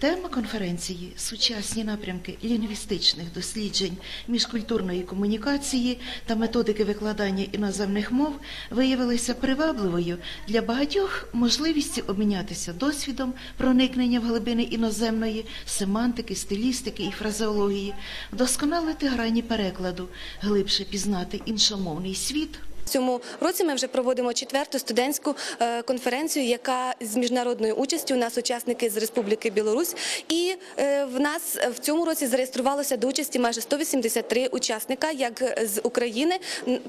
Тема конференції сучасні напрямки лінгвістичних досліджень міжкультурної комунікації та методики викладання іноземних мов виявилися привабливою для багатьох можливістю обмінятися досвідом проникнення в глибини іноземної семантики, стилістики і фразеології, вдосконалити грані перекладу, глибше пізнати іншомовний світ. Цьому році ми вже проводимо четверту студентську е, конференцію, яка з міжнародною участю. У нас учасники з Республіки Білорусь, і е, в нас в цьому році зареєструвалося до участі майже 183 учасника, як з України,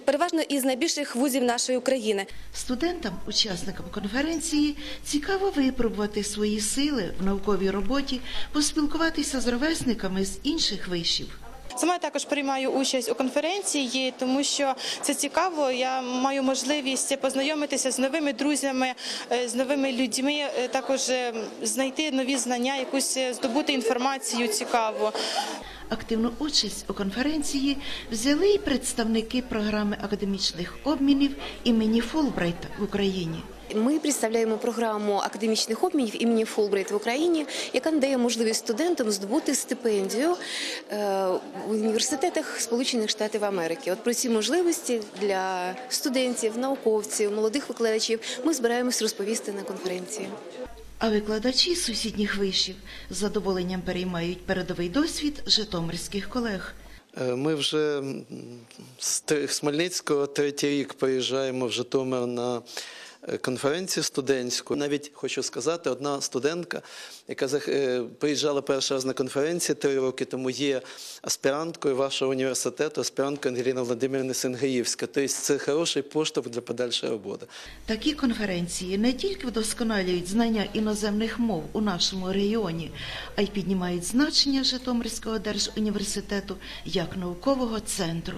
переважно із найбільших вузів нашої України. Студентам, учасникам конференції, цікаво випробувати свої сили в науковій роботі, поспілкуватися з ровесниками з інших вишів. Сама я також приймаю участь у конференції, тому що це цікаво. Я маю можливість познайомитися з новими друзями, е, з новими людьми, е, також е, знайти нові знання, якусь здобути інформацію цікаву. Активну участь у конференції взяли й представники програми академічних обмінів імені Фулбрайта в Україні. Ми представляємо програму академічних обмінів імені Фулбрайт в Україні, яка надає можливість студентам здобути стипендію е, в університетах Сполучених Штатів Америки. От про ці можливості для студентів, науковців, молодих викладачів ми збираємось розповісти на конференції. А викладачі сусідніх вишів з задоволенням переймають передовий досвід житомирських колег. Е, Ми вже з з Хмельницького третій рік приїжджаємо в Житомир на конференцію студентську. Навіть хочу сказати, одна студентка, яка е, приїжджала перший раз на конференцію три роки тому, є аспіранткою вашого університету, аспіранткою Ангеліна Владимирівна Сенгаївська. Тобто це хороший поштовх для подальшої роботи. Такі конференції не тільки вдосконалюють знання іноземних мов у нашому регіоні, а й піднімають значення Житомирського держуніверситету як наукового центру.